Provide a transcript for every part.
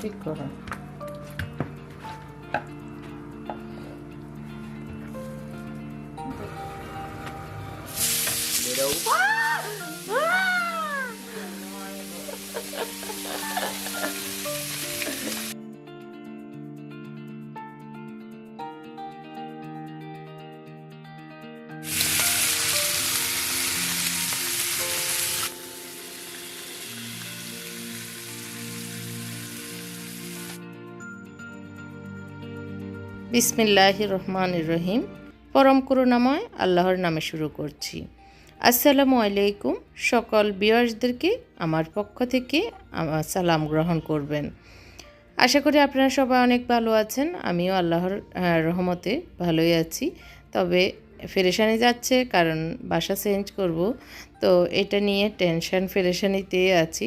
ঠিক করো বিসমিল্লাহ রহমান রহিম। পরম করুণাময় আল্লাহর নামে শুরু করছি। আসসালামু আলাইকুম সকল বিয়ার্সদেরকে আমার পক্ষ থেকে সালাম গ্রহণ করবেন। আশা করি আপনারা সবাই অনেক ভালো আছেন, আমিও আল্লাহর রহমতে ভালোই আছি। তবে ফেরেশানি যাচ্ছে, কারণ বাসা চেঞ্জ করব, তো এটা নিয়ে টেনশন ফেরেশানিতে আছি।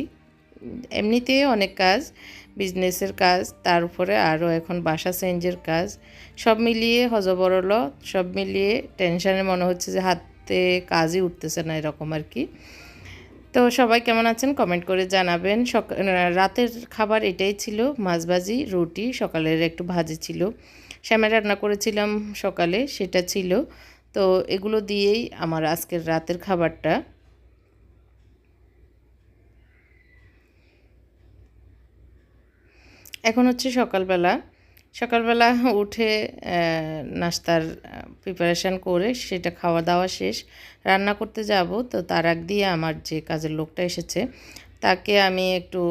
এমনিতে অনেক কাজ বিজনেসের কাজ, তার উপরে আরও এখন বাসা চেঞ্জের কাজ, সব মিলিয়ে হজবরল সব মিলিয়ে টেনশানে মনে হচ্ছে যে হাতে কাজই উঠতেছে না এরকম আর কি। তো সবাই কেমন আছেন? কমেন্ট করে জানাবেন। সক- রাতের খাবার এটাই ছিল মাছ ভাজি রুটি, সকালের একটু ভাজি ছিল। শ্যামা রান্না করেছিলাম সকালে, সেটা ছিল। তো এগুলো দিয়েই আমার আজকের রাতের খাবারটা। এখন হচ্ছে সকালবেলা। সকালবেলা উঠে নাস্তার প্রিপারেশান করে সেটা খাওয়া দাওয়া শেষ। রান্না করতে যাব তো তার আগ দিয়ে আমার যে কাজের লোকটা এসেছে, তাকে আমি একটু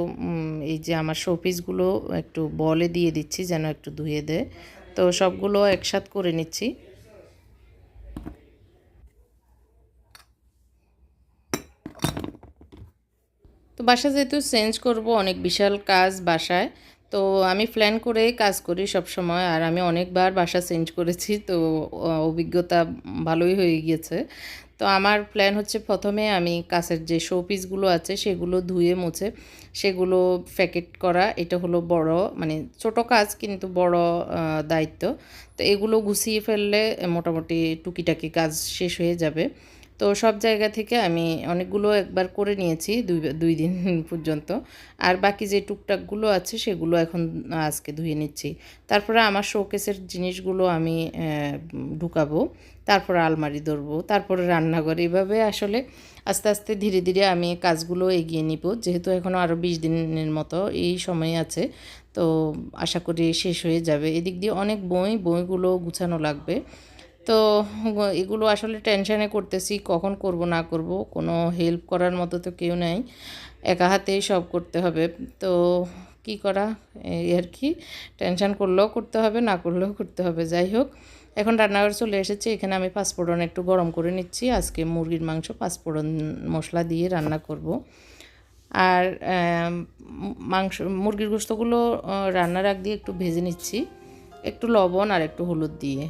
এই যে আমার শোপিসগুলো একটু বলে দিয়ে দিচ্ছি যেন একটু ধুয়ে দেয় তো সবগুলো একসাথ করে নিচ্ছি। তো বাসা যেহেতু চেঞ্জ করব, অনেক বিশাল কাজ বাসায় তো আমি প্ল্যান করে কাজ করি সব সময় আর আমি অনেকবার বাসা চেঞ্জ করেছি, তো অভিজ্ঞতা ভালোই হয়ে গিয়েছে। তো আমার প্ল্যান হচ্ছে প্রথমে আমি কাছের যে শো পিসগুলো আছে, সেগুলো ধুয়ে মুছে, সেগুলো প্যাকেট করা, এটা হলো বড় মানে ছোট কাজ কিন্তু বড় দায়িত্ব। তো এগুলো গুছিয়ে ফেললে মোটামুটি টুকিটাকি কাজ শেষ হয়ে যাবে। তো সব জায়গা থেকে আমি অনেকগুলো একবার করে নিয়েছি দুই দুই দিন পর্যন্ত। আর বাকি যে টুকটাকগুলো আছে সেগুলো এখন আজকে ধুয়ে নিচ্ছি। তারপরে আমার শোকেসের জিনিসগুলো আমি ঢুকাবো, তারপরে আলমারি ধরবো, তারপরে রান্নাঘর। এভাবে আসলে আস্তে আস্তে ধীরে ধীরে আমি কাজগুলো এগিয়ে নিব। যেহেতু এখনও আরও বিশ দিনের মতো এই সময় আছে, তো আশা করি শেষ হয়ে যাবে। এদিক দিয়ে অনেক বই, বইগুলো গুছানো লাগবে। তো এগুলো আসলে টেনশানে করতেছি, কখন করব, না করব, কোনো হেল্প করার মতো তো কেউ নেই। একা হাতেই সব করতে হবে। তো কি করা? এই আর কি, টেনশান করলেও করতে হবে, না করলেও করতে হবে। যাই হোক, এখন রান্নাঘর চলে এসেছে। এখানে আমি পাঁচফোড়ন একটু গরম করে নিচ্ছি। আজকে মুরগির মাংস পাঁচফোড়ন মশলা দিয়ে রান্না করব। আর মাংস, মুরগির গোস্তগুলো রান্নার আগ দিয়ে একটু ভেজে নিচ্ছি। একটু লবণ আর একটু হলুদ দিয়ে।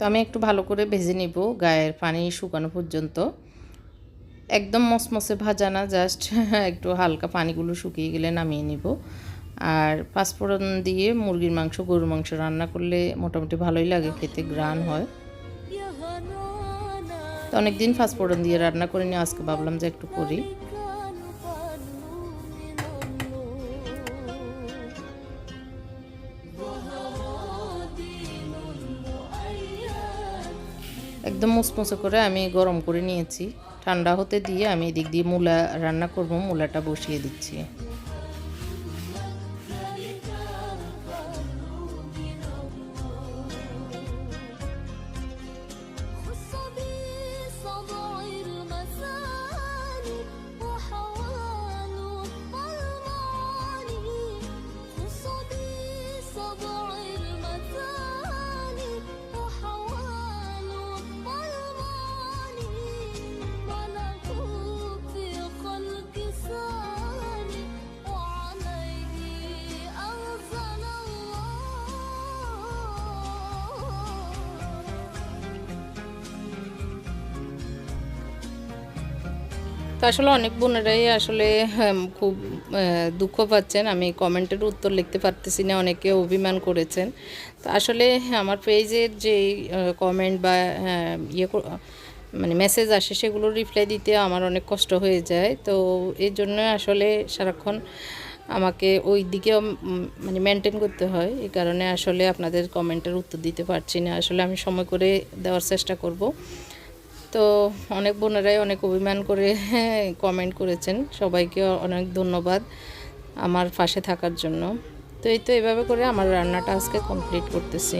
তো আমি একটু ভালো করে ভেজে নিব গায়ের পানি শুকানো পর্যন্ত। একদম মসমসে ভাজা না, জাস্ট একটু হালকা পানিগুলো শুকিয়ে গেলে নামিয়ে নিব। আর পাঁচফোড়ন দিয়ে মুরগির মাংস, গরুর মাংস রান্না করলে মোটামুটি ভালোই লাগে, খেতে গ্রান হয়। তো অনেকদিন ফাঁসফোড়ন দিয়ে রান্না করিনি, আজকে ভাবলাম যে একটু করি। একদম মুচমুচে করে আমি গরম করে নিয়েছি। ঠান্ডা হতে দিয়ে আমি এদিক দিয়ে মূলা রান্না করব, মূলাটা বসিয়ে দিচ্ছি। তো আসলে অনেক বোনেরাই আসলে খুব দুঃখ পাচ্ছেন। আমি কমেন্টের উত্তর লিখতে পারতেছি না, অনেকে অভিমান করেছেন। তো আসলে আমার পেজের যে কমেন্ট বা ইয়ে মানে মেসেজ আসে সেগুলো রিপ্লাই দিতে আমার অনেক কষ্ট হয়ে যায়। তো এই জন্য আসলে সারাক্ষণ আমাকে ওই দিকেও মানে মেনটেন করতে হয়। এই কারণে আসলে আপনাদের কমেন্টের উত্তর দিতে পারছি না। আসলে আমি সময় করে দেওয়ার চেষ্টা করব। তো অনেক বোনেরাই অনেক অভিমান করে কমেন্ট করেছেন। সবাইকে অনেক ধন্যবাদ আমার পাশে থাকার জন্য। তো এই তো এভাবে করে আমার রান্নাটা আজকে কমপ্লিট করতেছি।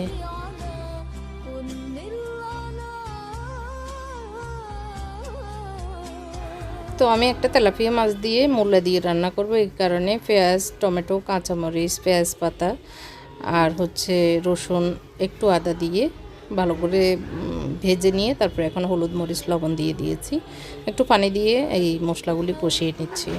তো আমি একটা তেলাপিয়া মাছ দিয়ে মূলা দিয়ে রান্না করব। এই কারণে পেঁয়াজ, টমেটো, কাঁচামরিচ, পেঁয়াজ পাতা আর হচ্ছে রসুন একটু আদা দিয়ে ভালো করে ভেজে নিয়ে তারপরে এখন হলুদ মরিচ লবণ দিয়ে দিয়েছি। একটু পানি দিয়ে এই মশলাগুলি কষিয়ে নিচ্ছি।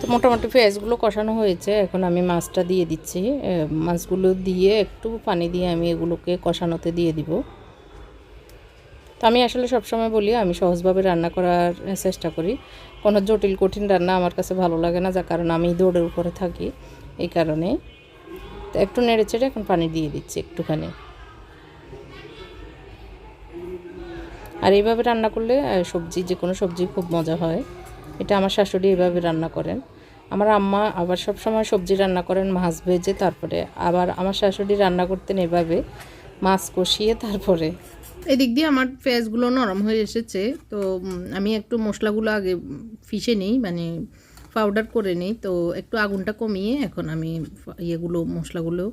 তো মোটামুটি পেঁয়াজগুলো কষানো হয়েছে। এখন আমি মাছটা দিয়ে দিচ্ছি। মাছগুলো দিয়ে একটু পানি দিয়ে আমি এগুলোকে কষানোতে দিয়ে দিব। তো আমি আসলে সবসময় বলি, আমি সহজভাবে রান্না করার চেষ্টা করি। কোনো জটিল, কঠিন রান্না আমার কাছে ভালো লাগে না, যার কারণে আমি দৌড়ের উপরে থাকি এই কারণে। তো একটু নেড়ে চেড়ে এখন পানি দিয়ে দিচ্ছি একটুখানি। আর এইভাবে রান্না করলে সবজি যে কোনো সবজি খুব মজা হয়। এটা আমার শাশুড়ি এভাবে রান্না করেন। আমার আম্মা আবার সব সময় সবজি রান্না করেন, মাছ ভেজে তারপরে আবার আমার শাশুড়ি রান্না করতেন এভাবে, মাছ কষিয়ে তারপরে। এদিক দিয়ে আমার পেঁয়াজগুলো নরম হয়ে এসেছে, তো আমি একটু মশলাগুলো আগে ফিশে নিই মানে পাউডার করে নিই, তো একটু আগুনটা কমিয়ে এখন আমি ইয়েগুলো, মশলাগুলো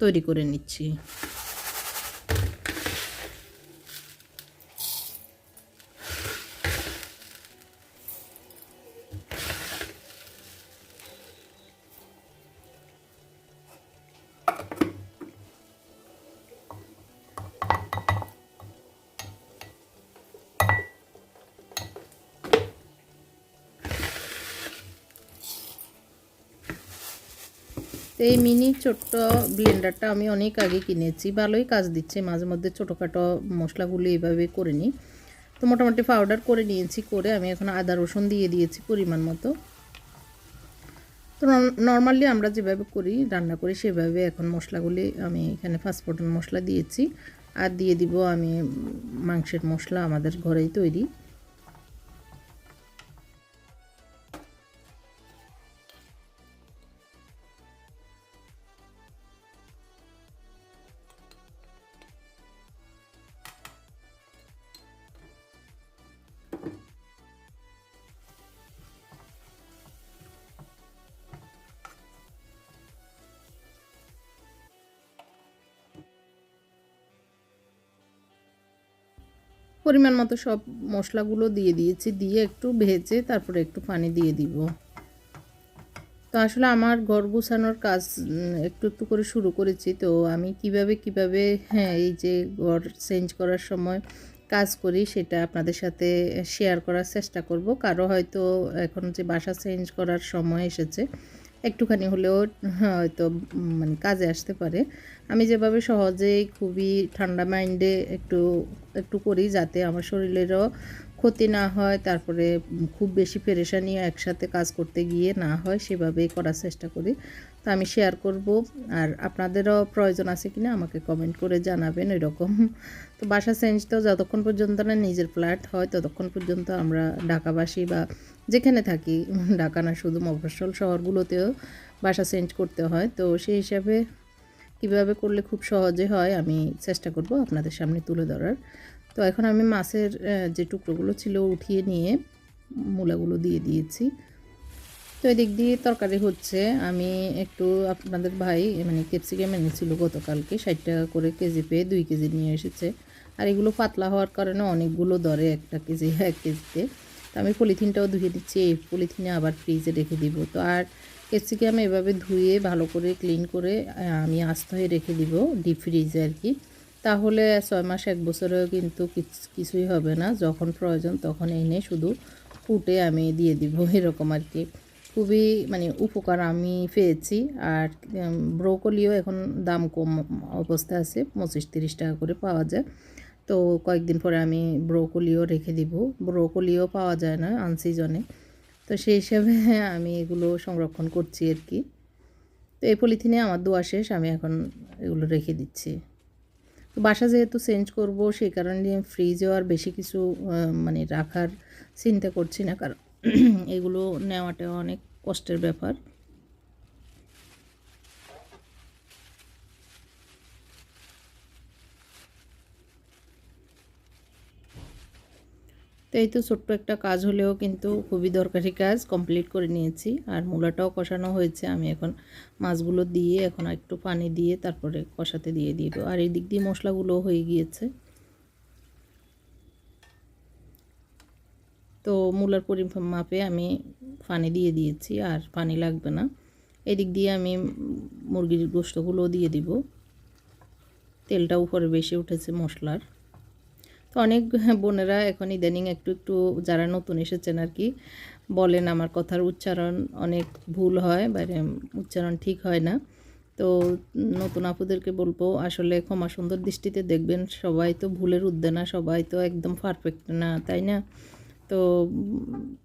তৈরি করে নিচ্ছি। তো এই মিনি ছোট্ট ব্লেন্ডারটা আমি অনেক আগে কিনেছি। ভালোই কাজ দিচ্ছে। মাঝে মধ্যে ছোটোখাটো মশলাগুলো এইভাবে করে নিই। তো মোটামুটি পাউডার করে নিয়েছি, করে আমি এখন আদা, রসুন দিয়ে দিয়েছি পরিমাণ মতো। তো নর্মালি আমরা যেভাবে করি, রান্না করি, সেভাবে এখন মশলাগুলি আমি এখানে ফাস্টফুডন মশলা দিয়েছি। আর দিয়ে দিব আমি মাংসের মশলা আমাদের ঘরেই তৈরি। পরিমাণ মতো সব মশলাগুলো দিয়ে দিয়েছি, দিয়ে একটু ভেজে তারপরে একটু পানি দিয়ে দিব। তো আসলে আমার ঘর গুছানোর কাজ একটু একটু করে শুরু করেছি। তো আমি কীভাবে কীভাবে হ্যাঁ এই যে ঘর চেঞ্জ করার সময় কাজ করি সেটা আপনাদের সাথে শেয়ার করার চেষ্টা করব। কারও হয়তো এখন যে বাসা চেঞ্জ করার সময় এসেছে একটুখানি হলেও হয়তো মানে কাজে আসতে পারে। আমি যেভাবে সহজেই খুবই ঠান্ডা মাইন্ডে একটু একটু করি যাতে আমার শরীরেরও ক্ষতি না হয়, তারপরে খুব বেশি পেরেশানি একসাথে কাজ করতে গিয়ে না হয়, সেভাবেই করার চেষ্টা করি। তো আমি শেয়ার করব। আর আপনাদেরও প্রয়োজন আছে কিনা আমাকে কমেন্ট করে জানাবেন এরকম। তো বাসা চেঞ্জ তো যতক্ষণ পর্যন্ত না নিজের ফ্ল্যাট হয়, ততক্ষণ পর্যন্ত আমরা ঢাকাবাসী বা যেখানে থাকি, ঢাকা না শুধু মফস্বল শহরগুলোতেও বাসা চেঞ্জ করতে হয়। তো সেই হিসাবে কীভাবে করলে খুব সহজে হয়, আমি চেষ্টা করব আপনাদের সামনে তুলে ধরার। তো এখন আমি মাছের যে টুকরোগুলো ছিল উঠিয়ে নিয়ে মূলাগুলো দিয়ে দিয়েছি। তো এদিক দিয়ে তরকারি হচ্ছে। আমি একটু আপনাদের ভাই মানে ক্যাপসিকাম এনেছিল গতকালকে, ষাট টাকা করে কেজি পেয়ে দুই কেজি নিয়ে এসেছে। আর এগুলো পাতলা হওয়ার কারণে অনেকগুলো দরে একটা কেজি, এক কেজিতে। তো আমি পলিথিনটাও ধুয়ে দিচ্ছি, এই পলিথিনে আবার ফ্রিজে রেখে দিব। তো আর ক্যাপসিকাম এভাবে ধুয়ে ভালো করে ক্লিন করে আমি আস্ত হয়ে রেখে দিব ডিপ ফ্রিজে আর কি। তাহলে ছয় মাস, এক বছরেও কিন্তু কিছ- কিছুই হবে না। যখন প্রয়োজন তখন এনে শুধু ফুটে আমি দিয়ে দিব, এরকম আর কি। খুবই মানে উপকার আমি পেয়েছি। আর ব্রোকলিও এখন দাম কম অবস্থায় আছে, পঁচিশ তিরিশ টাকা করে পাওয়া যায়। তো কয়েকদিন পরে আমি ব্রোকলিও রেখে দিব। ব্রোকলিও পাওয়া যায় না আনসিজনে। তো সেই হিসাবে আমি এগুলো সংরক্ষণ করছি আর কি। তো এই পলিথিনে আমার দোয়া শেষ, আমি এখন এগুলো রেখে দিচ্ছি। তো বাসা যেহেতু চেঞ্জ করব, সেই কারণে ফ্রিজেও আর বেশি কিছু মানে রাখার চিন্তা করছি না। কারণ এগুলো নেওয়াটা অনেক কষ্টের ব্যাপার। তো এই তো ছোট্ট একটা কাজ হলেও কিন্তু খুবই দরকারি কাজ কমপ্লিট করে নিয়েছি। আর মূলাটাও কষানো হয়েছে, আমি এখন মাছগুলো দিয়ে এখন একটু পানি দিয়ে তারপরে কষাতে দিয়ে দিব। আর এই দিক দিয়ে মশলাগুলো হয়ে গিয়েছে। তো মূলার পরিমাপ মাপে আমি পানি দিয়ে দিয়েছি, আর পানি লাগবে না। এদিক দিয়ে আমি মুরগির গোস্তগুলো দিয়ে দিব। তেলটা উপরে বেশি উঠেছে মশলার। তো অনেক বোনেরা এখন ইদানিং একটু একটু যারা নতুন এসেছেন আর কি, বলেন আমার কথার উচ্চারণ অনেক ভুল হয় বাইরে উচ্চারণ ঠিক হয় না। তো নতুন আপুদেরকে বলব, আসলে ক্ষমা সুন্দর দৃষ্টিতে দেখবেন, সবাই তো ভুলের উদ্দে না, সবাই তো একদম পারফেক্ট না, তাই না? তো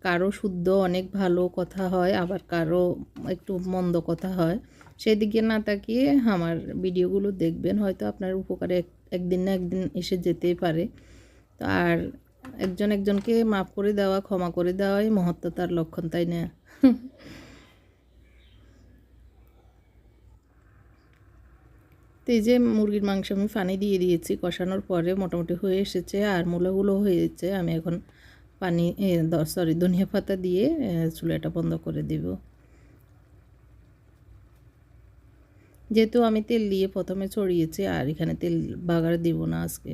কারও শুদ্ধ অনেক ভালো কথা হয়, আবার কারও একটু মন্দ কথা হয়। সেদিকে না তাকিয়ে আমার ভিডিওগুলো দেখবেন, হয়তো আপনার উপকারে এক- একদিন না একদিন এসে যেতেই পারে। তো আর একজন একজনকে মাফ করে দেওয়া, ক্ষমা করে দেওয়াই মহত্বতার লক্ষণ তাই না? তো এই যে মুরগির মাংস আমি পানি দিয়ে দিয়েছি, কষানোর পরে মোটামুটি হয়ে এসেছে আর মূলাগুলো হয়েছে, আমি এখন পানি সরি ধনিয়া পাতা দিয়ে চুলাটা বন্ধ করে দিব। যেহেতু আমি তেল দিয়ে প্রথমে ছড়িয়েছি, আর এখানে তেল বাগার দিব না আজকে।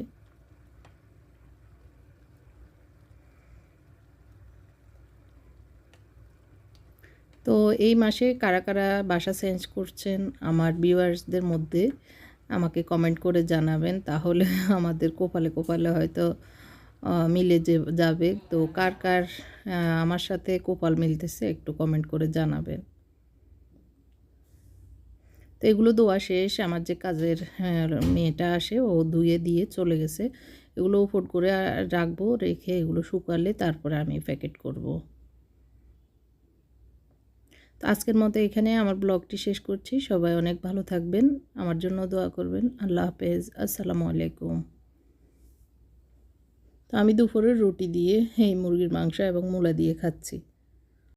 তো এই মাসে কারা কারা বাসা চেঞ্জ করছেন আমার ভিউয়ার্সদের মধ্যে, আমাকে কমেন্ট করে জানাবেন। তাহলে আমাদের কোপালে কোপালে হয়তো মিলে যে, যাবে। তো কার কার আমার সাথে কোপাল মিলতেছে একটু কমেন্ট করে জানাবেন। তো এগুলো ধোয়া শেষ। আমার যে কাজের মেয়েটা আসে, ও ধুয়ে দিয়ে চলে গেছে। এগুলো উপর করে রাখব, রেখে এগুলো শুকালে তারপরে আমি প্যাকেট করব। তো আজকের মতো এখানে আমার ব্লগটি শেষ করছি। সবাই অনেক ভালো থাকবেন। আমার জন্য দোয়া করবেন। আল্লাহ হাফেজ। আসসালামু আলাইকুম। তো আমি দুপুরের রুটি দিয়ে এই মুরগির মাংস এবং মূলা দিয়ে খাচ্ছি।